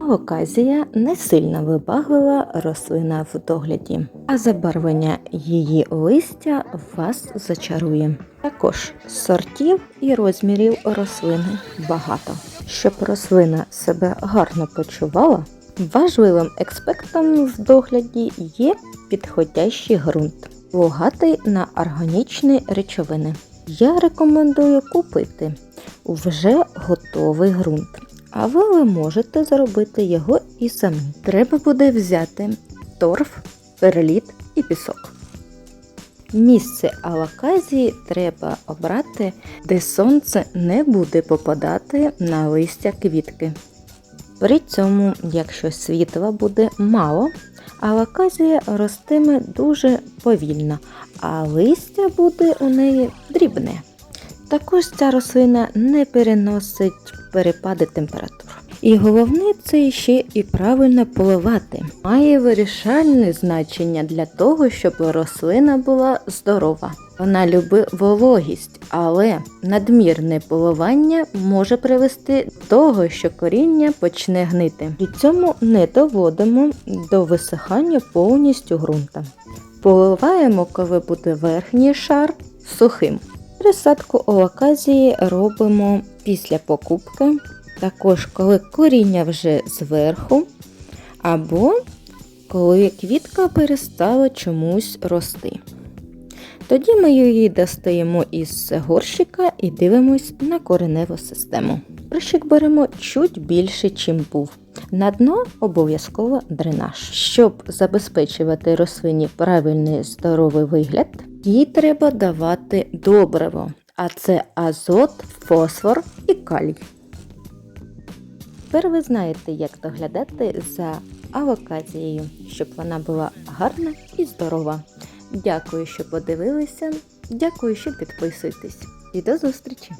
Оказія не сильно вибаглива рослина в догляді, а забарвлення її листя вас зачарує. Також сортів і розмірів рослини багато. Щоб рослина себе гарно почувала, важливим аспектом в догляді є підходящий ґрунт, багатий на органічні речовини. Я рекомендую купити вже готовий ґрунт. Але ви можете зробити його і самі. Треба буде взяти торф, перліт і пісок. Місце алаказії треба обрати, де сонце не буде попадати на листя квітки. При цьому, якщо світла буде мало, алаказія ростиме дуже повільно, а листя буде у неї дрібне. Також ця рослина не переносить перепади температур. І головне це ще і правильно поливати. Має вирішальне значення для того, щоб рослина була здорова. Вона любить вологість, але надмірне поливання може привести до того, що коріння почне гнити. При цьому не доводимо до висихання повністю ґрунта. Поливаємо, коли буде верхній шар сухим. Присадку олаказії робимо після покупки, також коли коріння вже зверху, або коли квітка перестала чомусь рости. Тоді ми її достаємо із горщика і дивимось на кореневу систему. Горщик беремо чуть більше, чим був. На дно обов'язково дренаж. Щоб забезпечувати рослині правильний здоровий вигляд, їй треба давати добриво, а це азот, фосфор і калій. Тепер ви знаєте, як доглядати за авокацією, щоб вона була гарна і здорова. Дякую, що подивилися. Дякую, що підписуєтесь. І до зустрічі!